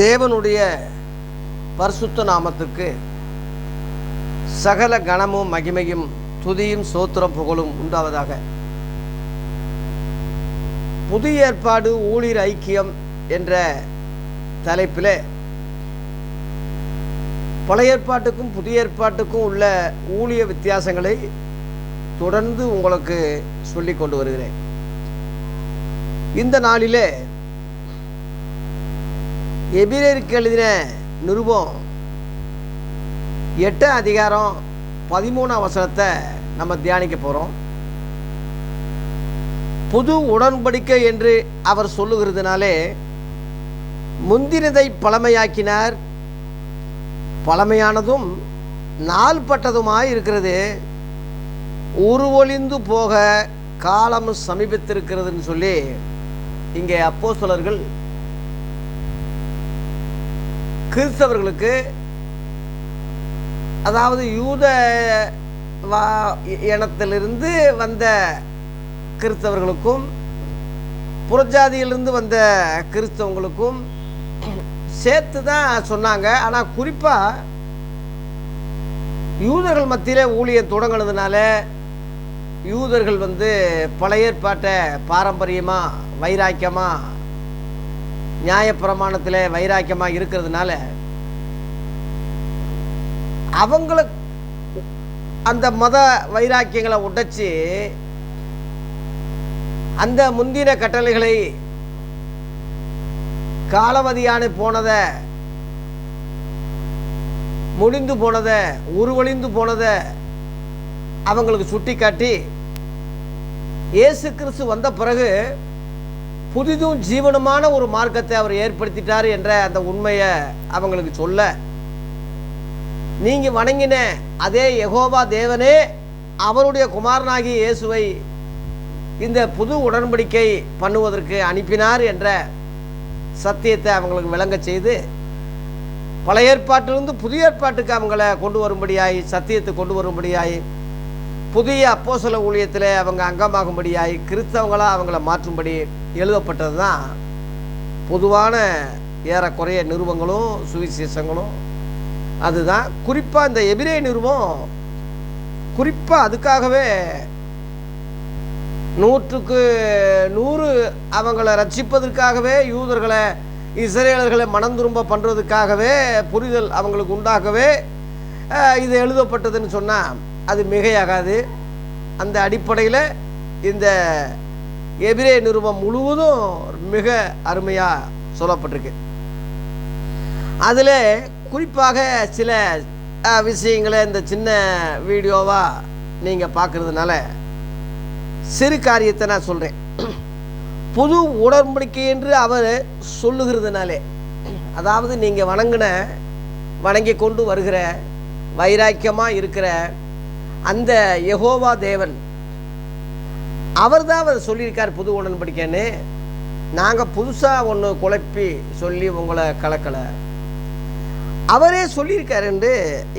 தேவனுடைய பரிசுத்த நாமத்துக்கு சகல கணமும் மகிமையும் துதியும் சோத்திரம் புகழும் உண்டாவதாக. புதிய ஏற்பாடு ஊழியர் ஐக்கியம் என்ற தலைப்பில் பழைய ஏற்பாட்டுக்கும் புதிய ஏற்பாட்டுக்கும் உள்ள ஊழிய வித்தியாசங்களை தொடர்ந்து உங்களுக்கு சொல்லி கொண்டு வருகிறேன். இந்த நாளிலே எபிரேருக்கு எழுதின நிருபம். எட்டு அதிகாரம் பதிமூணாம் வசனத்தை நம்ம தியானிக்க போகிறோம் புது உடன்படிக்கை என்று அவர் சொல்லுகிறதுனாலே முந்தினதை பழமையாக்கினார். பழமையானதும் நாள்பட்டதுமாய் இருக்கிறது. உருவொழிந்து போக காலம் சமீபித்திருக்கிறதுன்னு சொல்லி இங்கே அப்போஸ்தலர்கள் கிறிஸ்தவர்களுக்கு அதாவது யூத வா இனத்திலிருந்து வந்த கிறிஸ்தவர்களுக்கும் புறஜாதியிலிருந்து வந்த கிறிஸ்தவங்களுக்கும் சேர்த்து தான் சொன்னாங்க. ஆனால் குறிப்பாக யூதர்கள் மத்தியில் ஊழியம் தொடங்கினதுனால யூதர்கள் வந்து பழைய ஏற்பாட்டை பாரம்பரியமாக வைராக்கியமாக நியாயப்பிரமாணத்தில் வைராக்கியமாக இருக்கிறதுனால அவங்கள அந்த மத வைராக்கியங்களை உடைச்சி அந்த முந்தின கட்டளைகளை காலவதியான போனதை முடிந்து போனதை உருவழிந்து போனதை அவங்களுக்கு சுட்டி காட்டி இயேசு கிறிஸ்து வந்த பிறகு புதிதும் ஜீவனமான ஒரு மார்க்கத்தை அவர் ஏற்படுத்திட்டார் என்ற அந்த உண்மையை அவங்களுக்கு சொல்ல. நீங்க வணங்கின அதே யகோபா தேவனே அவருடைய குமாரனாகி இயேசுவை இந்த புது உடன்படிக்கை பண்ணுவதற்கு அனுப்பினார் என்ற சத்தியத்தை அவங்களுக்கு விளங்க செய்து பழைய ஏற்பாட்டிலிருந்து புதிய ஏற்பாட்டுக்கு அவங்கள கொண்டு வரும்படியாய் சத்தியத்தை கொண்டு வரும்படியாய் புதிய அப்போசல ஊழியத்தில் அவங்க அங்கமாகும்படியாய் கிறிஸ்தவங்களாக அவங்கள மாற்றும்படி எழுதப்பட்டது தான் பொதுவான ஏறக்குறைய நிறுவங்களும் சுவிசேஷங்களும். அதுதான் குறிப்பாக இந்த எபிரே நிறுவம் குறிப்பாக அதுக்காகவே நூற்றுக்கு நூறு அவங்கள ரட்சிப்பதற்காகவே யூதர்களை இஸ்ரேலர்களை மனம் திரும்ப பண்ணுறதுக்காகவே புரிதல் அவங்களுக்கு உண்டாகவே இது எழுதப்பட்டதுன்னு சொன்னால் அது மிகையாகாது. அந்த அடிப்படையில் இந்த எபிரே நிருபம் முழுவதும் மிக அருமையாக சொல்லப்பட்டிருக்கு. அதில் குறிப்பாக சில விஷயங்களை இந்த சின்ன வீடியோவாக நீங்கள் பார்க்குறதுனால சிறு காரியத்தை நான் சொல்கிறேன் புது உடன்படிக்கை என்று அவர் சொல்லுகிறதுனாலே அதாவது நீங்கள் வணங்கின வணங்கி கொண்டு வருகிற வைராக்கியமாக இருக்கிற அந்த யகோவா தேவன் அவர் தான் அவர் சொல்லியிருக்கார் புது உடன்படிக்கைன்னு. நாங்கள் புதுசாக ஒன்று குழப்பி சொல்லி உங்களை கலக்கலை. அவரே சொல்லியிருக்காருண்டு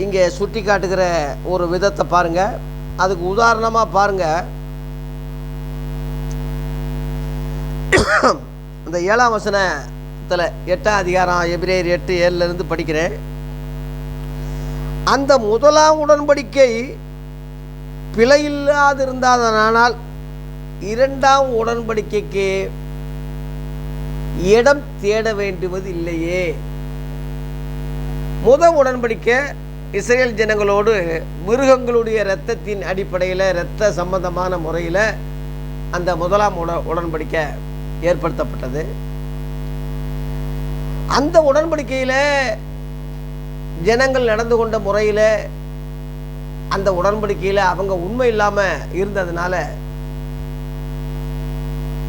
இங்கே சுட்டி காட்டுகிற ஒரு விதத்தை பாருங்க. அதுக்கு உதாரணமாக பாருங்கள் இந்த ஏழாம் வசனத்தில் எட்டாம் அதிகாரம் எபிரேயர் எட்டு ஏழுலேருந்து படிக்கிறேன். அந்த முதலாம் உடன்படிக்கை பிழையில்லாதிருந்தாதனால் இரண்டாம் உடன்படிக்கைக்கு இடம் தேட வேண்டுவது இல்லையே முத உடன்படிக்கை இஸ்ரேல் ஜனங்களோடு மிருகங்களுடைய இரத்தத்தின் அடிப்படையில் இரத்த சம்பந்தமான முறையில் அந்த முதலாம் உட உடன்படிக்கை ஏற்படுத்தப்பட்டது. அந்த உடன்படிக்கையில் ஜனங்கள் நடந்து கொண்ட முறையில் அந்த உடன்படிக்கையில் அவங்க உண்மை இல்லாமல் இருந்ததுனால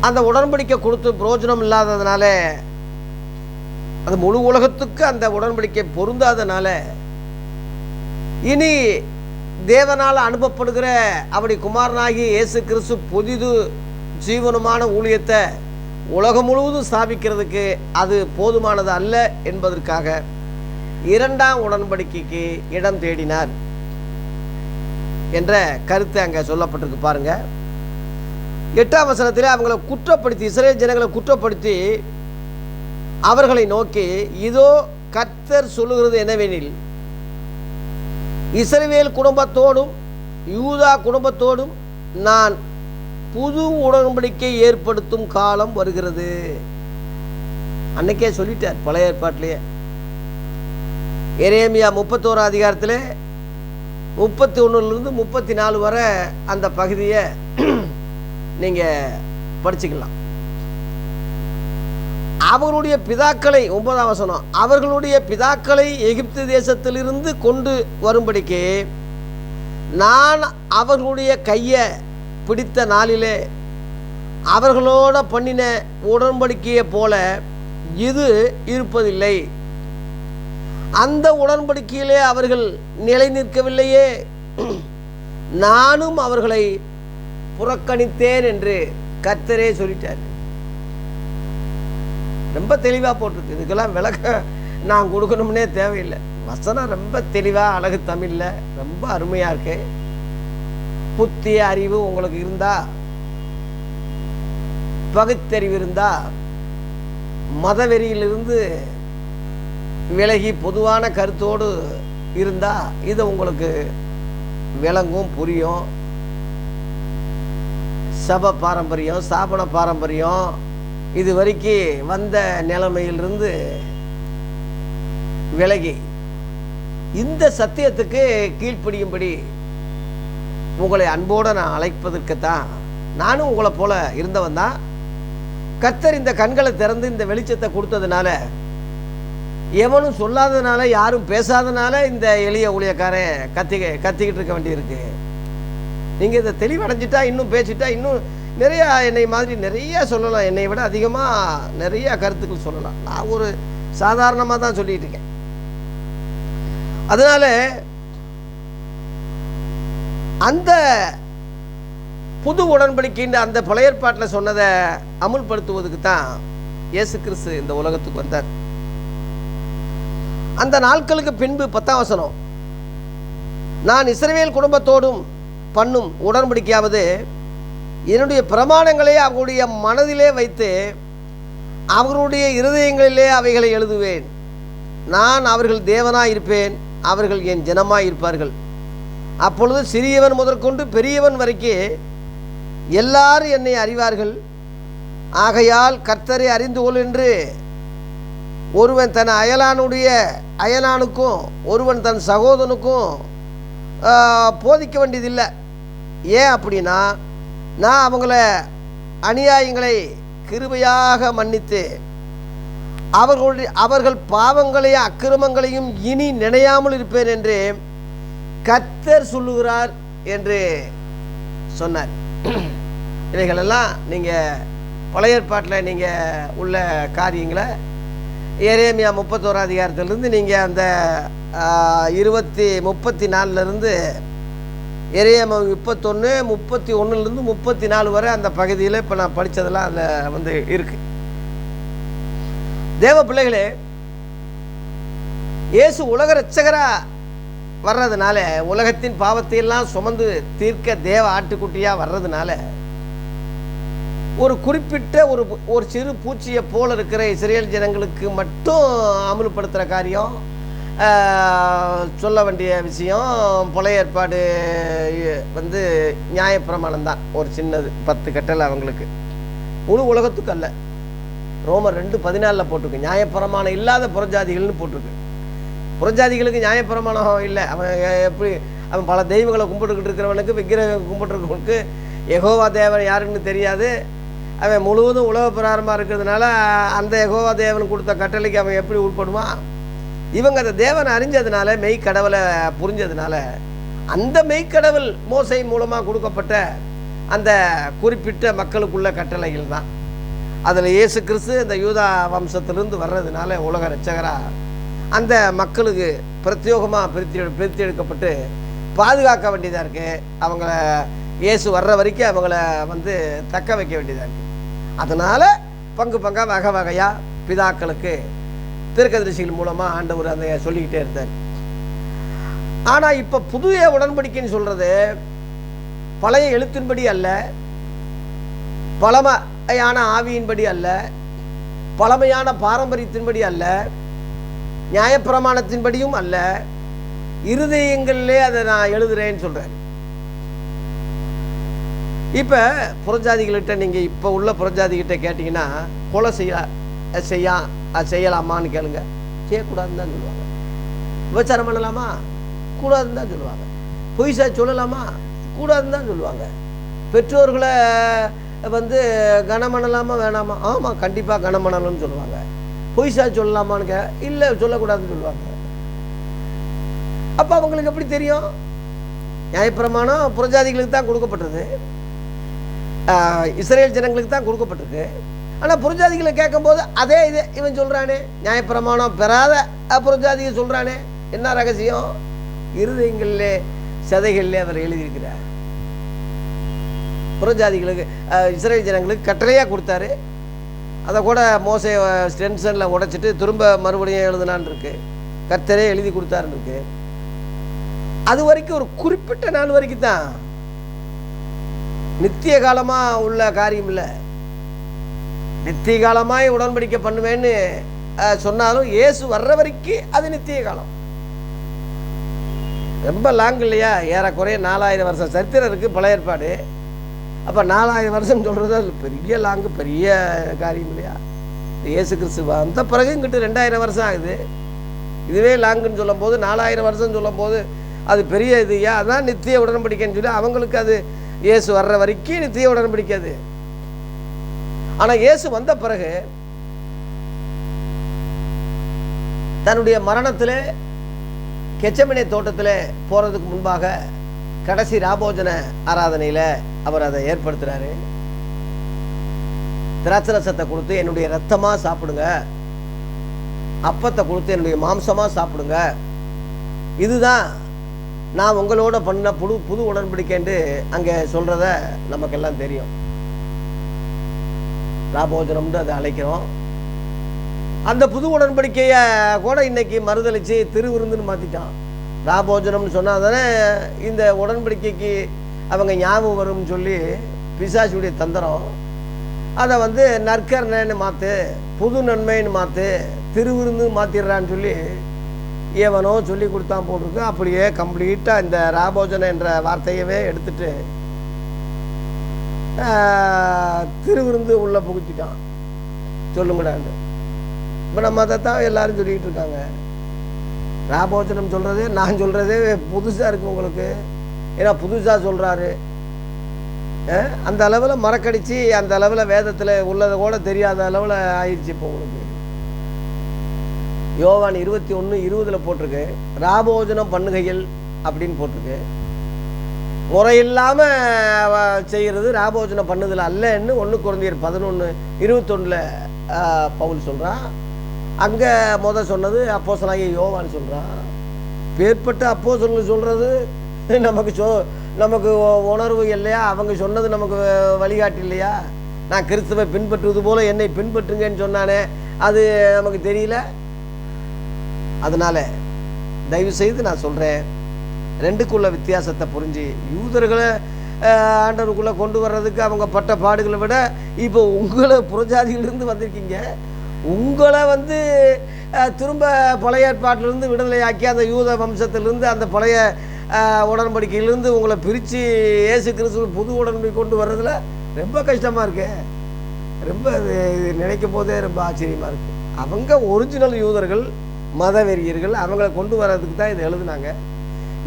அந்த உடன்படிக்கை கொடுத்து பிரயோஜனம் இல்லாததுனால அது முழு உலகத்துக்கு அந்த உடன்படிக்கை பொருந்தாதனால இனி தேவனால் அனுப்பப்படுகிற அப்படி குமாரனாகி இயேசு கிறிஸ்து புதிது ஜீவனமான ஊழியத்தை உலகம் முழுவதும் ஸ்தாபிக்கிறதுக்கு அது போதுமானது அல்ல என்பதற்காக இரண்டாம் உடன்படிக்கைக்கு இடம் தேடினார். என்ற கருத்து அங்கே சொல்லப்பட்டிருக்கு பாருங்க. எட்டாம் வசனத்தில் அவங்கள குற்றப்படுத்தி இஸ்ரேல் ஜனங்களை குற்றப்படுத்தி அவர்களை நோக்கி இதோ கர்த்தர் சொல்லுகிறது என்னவெனில் இஸ்ரேல் குடும்பத்தோடும் யூதா குடும்பத்தோடும் நான் புது உடன்படிக்கை ஏற்படுத்தும் காலம் வருகிறது. அன்னைக்கே சொல்லிட்டார் பழைய ஏற்பாட்டிலேயே. எரேமியா முப்பத்தோரா அதிகாரத்தில் முப்பத்தி ஒன்றுலேருந்து முப்பத்தி நாலு வரை அந்த பகுதியை நீங்கள் படிச்சுக்கலாம். அவருடைய பிதாக்களை ஒன்பதாம் வசனம் அவர்களுடைய பிதாக்களை எகிப்து தேசத்திலிருந்து கொண்டு வரும்படிக்கு நான் அவர்களுடைய கையை பிடித்த நாளிலே அவர்களோட பண்ணின உடன்படிக்கையை போல இது இருப்பதில்லை. அந்த உடன்படிக்கையிலே அவர்கள் நிலை நிற்கவில்லையே. நானும் அவர்களை புறக்கணித்தேன் என்று கர்த்தரே சொல்லிட்டார். ரொம்ப தெளிவாக போட்டிருக்கு. இதுக்கெல்லாம் விளக்க நான் கொடுக்கணும்னே தேவையில்லை. வசனம் ரொம்ப தெளிவாக அழகு தமிழில் ரொம்ப அருமையாக இருக்கு. புத்தி அறிவு உங்களுக்கு இருந்தா பகுத்தறிவு இருந்தா மதவெறியிலிருந்து விலகி பொதுவான கருத்தோடு இருந்தால் இது உங்களுக்கு விளங்கும் புரியும். சப பாரம்பரியம் ஸ்தாபன பாரம்பரியம் இது வரைக்கும் வந்த நிலைமையிலிருந்து விலகி இந்த சத்தியத்துக்கு கீழ்ப்படியும்படி உங்களை அன்போடு நான் அழைப்பதற்குத்தான் நானும் உங்களை போல இருந்தவன் தான். கத்தர் இந்த கண்களை திறந்து இந்த வெளிச்சத்தை கொடுத்ததுனால எவனும் சொல்லாதனால யாரும் பேசாதனால இந்த எளிய ஊழியக்காரன் கத்தி கத்திக்கிட்டு இருக்க வேண்டியிருக்கு. நீங்கள் இதை தெளிவடைஞ்சிட்டா இன்னும் பேசிட்டா இன்னும் நிறையா என்னை மாதிரி நிறைய சொல்லலாம். என்னை விட அதிகமாக நிறையா கருத்துக்கள் சொல்லலாம். நான் ஒரு சாதாரணமாக தான் சொல்லிகிட்டு இருக்கேன். அதனால அந்த புது உடன்படிக்கைன்ற அந்த பழைய ஏற்பாட்டில் சொன்னதை அமுல்படுத்துவதுக்கு தான் இயேசு கிறிஸ்து இந்த உலகத்துக்கு வந்தார். அந்த நாட்களுக்கு பின்பு பத்தாம் வசனம். நான் இஸ்ரேல் குடும்பத்தோடும் பண்ணும் உடன்படிக்கையாவது என்னுடைய பிரமாணங்களை அவர்களுடைய மனதிலே வைத்து அவர்களுடைய இருதயங்களிலே அவைகளை எழுதுவேன். நான் அவர்கள் தேவனாக இருப்பேன் அவர்கள் என் ஜனமாக இருப்பார்கள் அப்பொழுது சிறியவன் முதற்கொண்டு பெரியவன் வரைக்கும் எல்லாரும் என்னை அறிவார்கள். ஆகையால் கர்த்தரை அறிந்து கொள் என்று ஒருவன் தன் அயலானுடைய அயலானுக்கும் ஒருவன் தன் சகோதரனுக்கும் போதிக்க வேண்டியதில்லை. ஏன் அப்படின்னா நான் அவங்கள அநியாயங்களை கிருபையாக மன்னித்து அவர்களுடைய அவர்கள் பாவங்களையும் அக்கிரமங்களையும் இனி நினையாமல் இருப்பேன் என்று கத்தர் சொல்லுகிறார் என்று சொன்னார். இவைகளெல்லாம் நீங்கள் பழைய ஏற்பாட்டில் நீங்கள் உள்ள காரியங்களை ஏரேமியா முப்பத்தோரா அதிகாரத்திலிருந்து நீங்கள் அந்த இருபத்தி முப்பத்தி நாலுலேருந்து எரேமியா முப்பத்தொன்று முப்பத்தி ஒன்றுலேருந்து முப்பத்தி நாலு வரை அந்த பகுதியில் இப்போ நான் படித்ததெல்லாம் அதில் வந்து இருக்குது தேவ பிள்ளைகளே இயேசு உலக ரட்சகரா வர்றதுனால உலகத்தின் பாவத்தையெல்லாம் சுமந்து தீர்க்க தேவ ஆட்டுக்குட்டியாக வர்றதுனால ஒரு குறிப்பிட்ட ஒரு ஒரு சிறு பூச்சியை போல் இருக்கிற இஸ்ரேல் ஜனங்களுக்கு மட்டும் அமல்படுத்துகிற காரியம் சொல்ல வேண்டிய விஷயம் பழைய ஏற்பாடு வந்து நியாயப்பிரமாணம் தான். ஒரு சின்னது பத்து கட்டளை அவங்களுக்கு. முழு உலகத்துக்கு அல்ல. ரோமர் ரெண்டு பதினாலில் போட்டிருக்கு. நியாயப்பிரமாணம் இல்லாத புறஜாதிகள்னு போட்டிருக்கு. புறஜாதிகளுக்கு நியாயப்பிரமாணம் இல்லை. அவன் எப்படி அவன் பல தெய்வங்களை கும்பிட்டுக்கிட்டு இருக்கிறவனுக்கு விக்கிரகம் கும்பிட்டுருக்கவனுக்கு எகோவா தேவன் யாருன்னு தெரியாது. அவன் முழுவதும் உலக பிரகாரமாக இருக்கிறதுனால அந்த யகோவா தேவன் கொடுத்த கட்டளைக்கு அவன் எப்படி உட்படுவான்? இவங்க அந்த தேவன் அறிஞ்சதுனால மெய்க்கடவுளை புரிஞ்சதுனால அந்த மெய்க்கடவுள் மோசை மூலமாக கொடுக்கப்பட்ட அந்த குறிப்பிட்ட மக்களுக்குள்ள கட்டளைகள் தான். அதில் இயேசு கிறிஸ்து இந்த யூதா வம்சத்திலிருந்து வர்றதுனால உலக ரச்சகராக அந்த மக்களுக்கு பிரத்யோகமாக பிரித்து பிரித்து எடுக்கப்பட்டு பாதுகாக்க வேண்டியதாக இருக்குது அவங்கள இயேசு வர்ற வரைக்கும் அவங்கள வந்து தக்க வைக்க வேண்டியதாக இருக்குது அதனால் பங்கு பங்காக வகை வகையாக பிதாக்களுக்கு திருக்கதரிசிகள் மூலமாக ஆண்டவர் அதை சொல்லிக்கிட்டே இருந்தார். ஆனால் இப்போ புதிய உடன்படிக்கைன்னு சொல்கிறது பழைய எழுத்தின்படி அல்ல பழமையான ஆவியின்படி அல்ல பழமையான பாரம்பரியத்தின்படி அல்ல நியாயப்பிரமாணத்தின்படியும் அல்ல இருதயங்களிலே அதை நான் எழுதுறேன்னு சொல்கிறேன் இப்போ புறஜாதிகள்கிட்ட நீங்கள் இப்போ உள்ள புறஜாதிகிட்ட கேட்டிங்கன்னா கொலை செய்ய செய்யா செய்யலாமான்னு கேளுங்க. செய்யக்கூடாதுன்னு தான் சொல்லுவாங்க. விபச்சாரம் பண்ணலாமா? கூடாதுன்னு தான் சொல்லுவாங்க. பொய்சா சொல்லலாமா? கூடாதுன்னு தான் சொல்லுவாங்க. பெற்றோர்களை வந்து கனம் பண்ணலாமா வேணாமா? ஆமாம் கண்டிப்பாக கனம் பண்ணணும்னு சொல்லுவாங்க. பொய்சா சொல்லலாமான்னு கே இல்லை சொல்லக்கூடாதுன்னு சொல்லுவாங்க. அப்போ அவங்களுக்கு எப்படி தெரியும்? நியாயப்பிரமாணம் புறஜாதிகளுக்கு தான் கொடுக்கப்பட்டது. இஸ்ரேல் ஜனங்களுக்கு தான் கொடுக்கப்பட்டிருக்கு. ஆனால் புறஜாதிகளை கேட்கும்போது அதே இது இவன் சொல்கிறானே நியாயப்பிரமாணம் பெறாத அஹ், சொல்கிறானே என்ன ரகசியம்? இருதயங்களிலே சதைகளிலே அவர் எழுதியிருக்கிறார். புறஜாதிகளுக்கு இஸ்ரேல் ஜனங்களுக்கு கட்டளையாக கொடுத்தாரு. அதை கூட மோசை ஸ்டென்ஷனில் உடைச்சிட்டு திரும்ப மறுபடியும் எழுதுனான் இருக்கு கர்த்தரே எழுதி கொடுத்தாருன்னு இருக்கு. அது வரைக்கும் ஒரு குறிப்பிட்ட நாள் வரைக்கும் தான் நித்திய காலமாக உள்ள காரியம் இல்லை. நித்திய காலமாய் உடன்படிக்கை பண்ணுவேன்னு சொன்னாலும் இயேசு வர்ற வரைக்கும் அது நித்திய காலம் ரொம்ப லாங் இல்லையா? ஏறக்குறைய நாலாயிரம் வருஷம் சரித்திரம் இருக்குது பழைய ஏற்பாடு. அப்போ நாலாயிரம் வருஷம் சொல்கிறது அது பெரிய லாங்கு பெரிய காரியம் இல்லையா? இயேசு கிறிஸ்து வந்த பிறகு இங்கிட்டு ரெண்டாயிரம் வருஷம் ஆகுது. இதுவே லாங்குன்னு சொல்லும்போது நாலாயிரம் வருஷம் சொல்லும்போது அது பெரிய இது ஏன் அதான் நித்திய உடன்படிக்கைன்னு சொல்லி அவங்களுக்கு அது இயேசு வர்ற வரைக்கும் நீ தீய உடன்படிக்காது ஆனால் இயேசு வந்த பிறகு தன்னுடைய மரணத்தில் கெச்சமினை தோட்டத்தில் போகிறதுக்கு முன்பாக கடைசி ராபோஜன ஆராதனையில் அவர் அதை ஏற்படுத்துகிறாரு திராட்சரசத்தை கொடுத்து என்னுடைய ரத்தமாக சாப்பிடுங்க. அப்பத்தை கொடுத்து என்னுடைய மாம்சமாக சாப்பிடுங்க. இதுதான் நான் உங்களோட பண்ண புது புது உடன்படிக்கைன்ட்டு அங்கே சொல்கிறத நமக்கெல்லாம் தெரியும். ராபோஜனம்னு அதை அழைக்கிறோம். அந்த புது உடன்படிக்கையை கூட இன்னைக்கு மறுதளிச்சு திருவிருந்துன்னு மாற்றிட்டான் ராபோஜனம்னு சொன்னால் தானே இந்த உடன்படிக்கைக்கு அவங்க ஞாபகம் வரும்னு சொல்லி பிசாசுடைய தந்திரம். அதை வந்து நற்கர்ணன்னு மாற்று புது நன்மைன்னு மாற்று திருவிருந்து மாற்றிடுறான்னு சொல்லி ஏவனோ சொல்லி கொடுத்தான் போட்டிருக்கு. அப்படியே கம்ப்ளீட்டாக இந்த ராபோஜனம் என்ற வார்த்தையவே எடுத்துட்டு திருவிருந்து உள்ளே புகுத்திட்டான். சொல்லுங்கடாண்டு இப்போ நம்ம அதை தான் எல்லாரும் சொல்லிக்கிட்டு இருக்காங்க. ராபோஜனம் சொல்கிறதே நான் சொல்கிறதே புதுசாக இருக்குது உங்களுக்கு. ஏன்னா புதுசாக சொல்கிறாரு அந்த அளவில் மறக்கடிச்சு அந்த அளவில் வேதத்தில் உள்ளதை கூட தெரியாத அளவில் ஆயிடுச்சு இப்போ உங்களுக்கு. யோவான் இருபத்தி ஒன்று இருபதில் போட்டிருக்கு. ராபோஜனம் பண்ணுகையில் அப்படின்னு போட்டிருக்கு. முறையில்லாமல் செய்கிறது ராபோஜனம் பண்ணுதில் அல்லன்னு ஒன்று குழந்தையர் பதினொன்று இருபத்தொன்னில் பவுல் சொல்கிறான் அங்கே முத சொன்னது அப்போ யோவான்னு சொல்கிறான் பேர்பட்ட அப்போ சொல்கிறது நமக்கு சொ நமக்கு உணர்வு இல்லையா? அவங்க சொன்னது நமக்கு வழிகாட்டி இல்லையா? நான் கிறிஸ்துவை பின்பற்றுவது போல என்னை பின்பற்றுங்கன்னு சொன்னானே. அது நமக்கு தெரியல. அதனால தயவு செய்து நான் சொல்கிறேன் ரெண்டுக்குள்ள வித்தியாசத்தை புரிஞ்சு யூதர்களை ஆண்டவருக்குள்ளே கொண்டு வர்றதுக்கு அவங்க பட்ட பாடுகளை விட இப்போ உங்களை புறஜாதியிலிருந்து வந்திருக்கீங்க. உங்களை வந்து திரும்ப பழைய ஏற்பாட்டிலிருந்து விடுதலையாக்கி அந்த யூத வம்சத்திலிருந்து அந்த பழைய உடன்படிக்கையிலிருந்து உங்களை பிரித்து ஏசு கிறிஸ்து புது உடன்படிக்கை கொண்டு வர்றதுல ரொம்ப கஷ்டமாக இருக்கு. ரொம்ப இது நினைக்கும் போதே ரொம்ப ஆச்சரியமாக இருக்குது அவங்க ஒரிஜினல் யூதர்கள் மதவெறியர்கள் அவங்களை கொண்டு வர்றதுக்கு தான் இதை எழுதுனாங்க.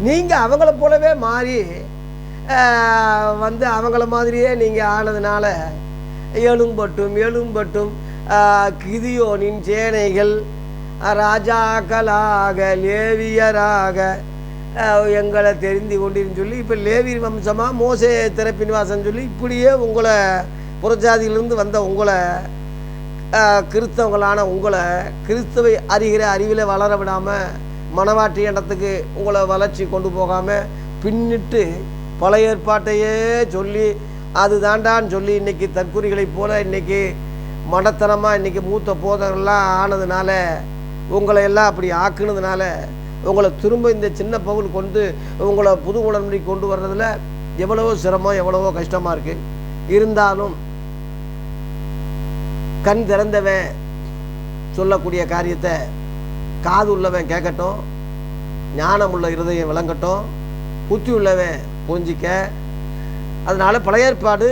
நீங்கள் அவங்கள போலவே மாறி வந்து அவங்கள மாதிரியே நீங்கள் ஆனதுனால எழும்பட்டும் எழும்பட்டும் கிதியோனின் சேனைகள் ராஜாக்களாக லேவியராக எங்களை தெரிந்து கொண்டிருன்னு சொல்லி இப்போ லேவி வம்சமாக மோசே திறப்பின்வாசன் சொல்லி இப்படியே உங்களை புறஜாதியிலிருந்து வந்த உங்களை கிறிஸ்தவங்களான உங்களை கிறிஸ்துவை அறிகிற அறிவில் வளர விடாமல் மனவாட்டி இடத்துக்கு உங்களை வளர்ச்சி கொண்டு போகாமல் பின்னிட்டு பழைய ஏற்பாட்டையே சொல்லி அது தாண்டான்னு சொல்லி இன்றைக்கி தற்குறிகளைப் போல் இன்னைக்கு மடத்தனமாக இன்றைக்கி மூத்த போதகர்கள்லாம் ஆனதுனால உங்களை எல்லாம் அப்படி ஆக்குனதுனால உங்களை திரும்ப இந்த சின்ன பகுல் கொண்டு உங்களை புது உடன்படி கொண்டு வர்றதில் எவ்வளவோ சிரமம் எவ்வளவோ கஷ்டமாக இருக்குது இருந்தாலும் கண் திறந்தவன் சொல்லக்கூடிய காரியத்தை காது உள்ளவன் கேட்கட்டும் ஞானம் உள்ள இருதயம் விளங்கட்டும் புத்தி உள்ளவன் புரிஞ்சிக்க. அதனால் பழைய ஏற்பாடு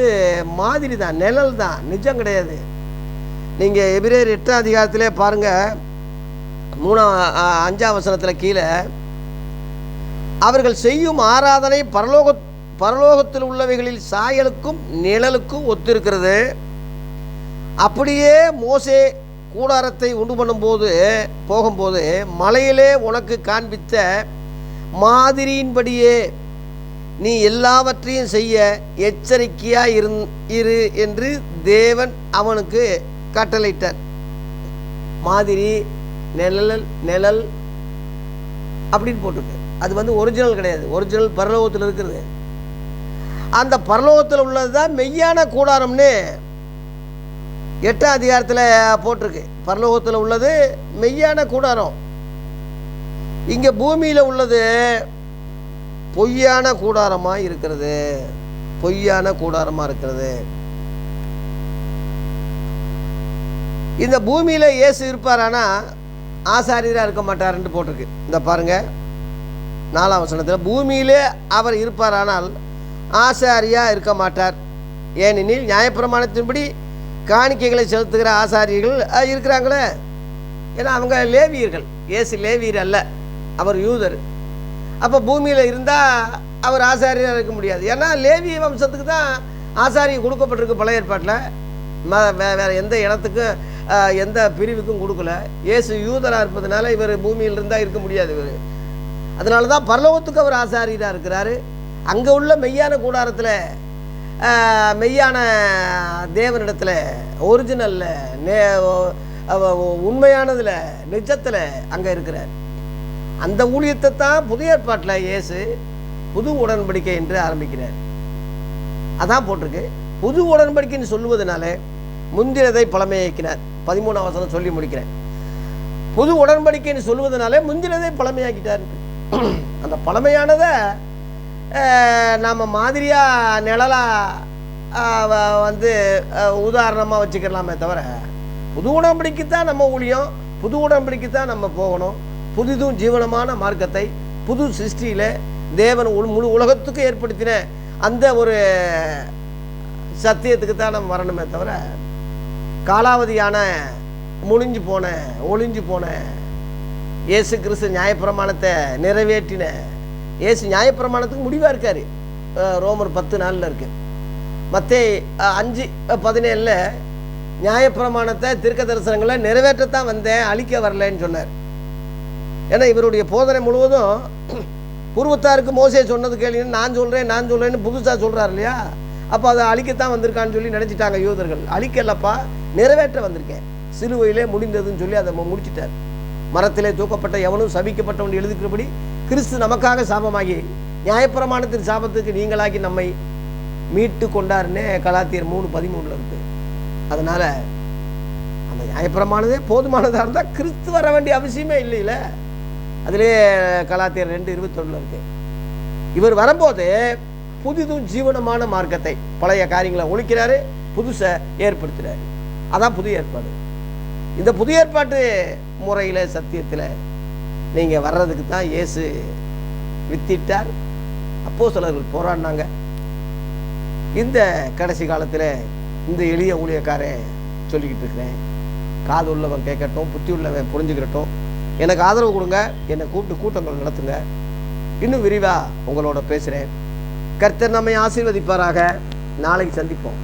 மாதிரி தான் நிழல் தான் நிஜம் கிடையாது. நீங்கள் எபிரேர் எட்டாம் அதிகாரத்திலே பாருங்கள் மூணாம் அஞ்சாம் வசனத்தில் கீழே அவர்கள் செய்யும் ஆராதனை பரலோக பரலோகத்தில் உள்ளவைகளில் சாயலுக்கும் நிழலுக்கும் ஒத்திருக்கிறது. அப்படியே மோசே கூடாரத்தை உண்டு பண்ணும்போது போகும்போது மலையிலே உனக்கு காண்பித்த மாதிரியின்படியே நீ எல்லாவற்றையும் செய்ய எச்சரிக்கையாக இருந் இரு என்று தேவன் அவனுக்கு கட்டளையிட்டார். மாதிரி நிழல் நிழல் அப்படின்னு போட்டிருக்கு. அது வந்து ஒரிஜினல் கிடையாது. ஒரிஜினல் பரலோகத்தில் இருக்கிறது அந்த பரலோகத்தில் உள்ளது தான் மெய்யான கூடாரம்னு எட்டாம் அதிகாரத்தில் போட்டிருக்கு. பரலோகத்தில் உள்ளது மெய்யான கூடாரம். இங்கே பூமியில் உள்ளது பொய்யான கூடாரமாக இருக்கிறது. பொய்யான கூடாரமாக இருக்கிறது. இந்த பூமியில் இயேசு இருப்பாரானா ஆசாரியராக இருக்க மாட்டாருன்னு போட்டிருக்கு. இந்த பாருங்கள் நாலாம் வசனத்தில் பூமியிலே அவர் இருப்பாரானால் ஆசாரியாக இருக்க மாட்டார். ஏனெனில் நியாயப்பிரமாணத்தின்படி காணிக்கைகளை செலுத்துகிற ஆசாரியர்கள் இருக்கிறாங்களே. ஏன்னா அவங்க லேவியர்கள். ஏசு லேவியர் அல்ல. அவர் யூதர். அப்போ பூமியில் இருந்தால் அவர் ஆசாரியராக இருக்க முடியாது. ஏன்னா லேவிய வம்சத்துக்கு தான் ஆசாரியம் கொடுக்கப்பட்டிருக்கு பழைய ஏற்பாட்டில். ம வேறு எந்த இடத்துக்கும் எந்த பிரிவுக்கும் கொடுக்கல. ஏசு யூதராக இருப்பதனால இவர் பூமியில் இருந்தால் இருக்க முடியாது இவர். அதனால தான் பரலோகத்துக்கு அவர் ஆசாரியராக இருக்கிறாரு. அங்கே உள்ள மெய்யான கூடாரத்தில் மெய்யான தேவனிடத்தில் ஒரிஜினலில் நே உண்மையானதில் நிஜத்தில் அங்கே இருக்கிறார். அந்த ஊழியத்தை தான் புதிய ஏற்பாட்டில் இயேசு புது உடன்படிக்கை என்று ஆரம்பிக்கிறார். அதான் போட்டிருக்கு. புது உடன்படிக்கைன்னு சொல்லுவதனால முந்தினதை பழமையாக்கினார் பதிமூணாம் வசனம் சொல்லி முடிக்கிறேன். புது உடன்படிக்கைன்னு சொல்லுவதனாலே முந்தினதை பழமையாக்கிட்டார். அந்த பழமையானதை நாம் மாதிரியாக நிழலாக வந்து உதாரணமாக வச்சுக்கலாமே தவிர புது உடன்படிக்கை தான் நம்ம ஊழியம் புது உடன்படிக்கை தான் நம்ம போகணும். புதிதும் ஜீவனமான மார்க்கத்தை புது சிருஷ்டியில் தேவன் முழு உலகத்துக்கு ஏற்படுத்தின அந்த ஒரு சத்தியத்துக்கு தான் நம்ம வரணுமே தவிர காலாவதியான முடிஞ்சு போன ஒளிஞ்சு போன இயேசு கிறிஸ்து நியாயப்பிரமாணத்தை நிறைவேற்றின இயேசு நியாயப்பிரமாணத்துக்கு முடிவாக இருக்கார். ரோமர் பத்து நாளில் இருக்கு. மற்ற அஞ்சு பதினேழில் நியாயப்பிரமாணத்தை திருக்க தரிசனங்களை நிறைவேற்றத்தான் வந்தேன் அழிக்க வரலன்னு சொன்னார். ஏன்னா இவருடைய போதனை முழுவதும் பூர்வத்தாருக்கு மோசே சொன்னது கேள்வின்னு நான் சொல்கிறேன் நான் சொல்கிறேன்னு புதுசாக சொல்கிறார் இல்லையா? அப்போ அதை அழிக்கத்தான் வந்திருக்கான்னு சொல்லி நினச்சிட்டாங்க யூதர்கள். அழிக்கலப்பா நிறைவேற்ற வந்திருக்கேன். சிலுவையிலே முடிந்ததுன்னு சொல்லி அதை முடிச்சிட்டார். மரத்திலே தூக்கப்பட்ட எவனும் சபிக்கப்பட்டவன் எழுதுக்கிறபடி கிறிஸ்து நமக்காக சாபமாகி நியாயப்பிரமாணத்தின் சாபத்துக்கு நீங்களாக்கி நம்மை மீட்டு கொண்டாருன்னே கலாத்தியர் மூணு பதிமூணுல இருக்கு அதனால அந்த நியாயப்பிரமானதே போதுமானதாக இருந்தால் கிறிஸ்து வர வேண்டிய அவசியமே இல்லைல்ல அதிலே கலாத்தியர் ரெண்டு இருபத்தொன்னுல இருக்கு. இவர் வரும்போது புதிதும் ஜீவனமான மார்க்கத்தை பழைய காரியங்களை ஒழிக்கிறாரு புதுசை ஏற்படுத்துறாரு. அதான் புதிய ஏற்பாடு. இந்த புதிய ஏற்பாட்டு முறையில் சத்தியத்தில் நீங்கள் வர்றதுக்கு தான் இயேசு வித்திட்டார். அப்போ சிலர்கள் போராடினாங்க. இந்த கடைசி காலத்தில் இந்த எளிய ஊழியக்காரன் சொல்லிக்கிட்டு இருக்கிறேன். காது உள்ளவன் கேட்கட்டும் புத்தி உள்ளவன் புரிஞ்சுக்கிட்டட்டும் எனக்கு ஆதரவு கொடுங்க என்னை கூப்பிட்டு கூட்டங்கள் நடத்துங்க. இன்னும் விரிவாக உங்களோட பேசுகிறேன் கர்த்தர் நம்மை ஆசீர்வதிப்பாராக. நாளைக்கு சந்திப்போம்.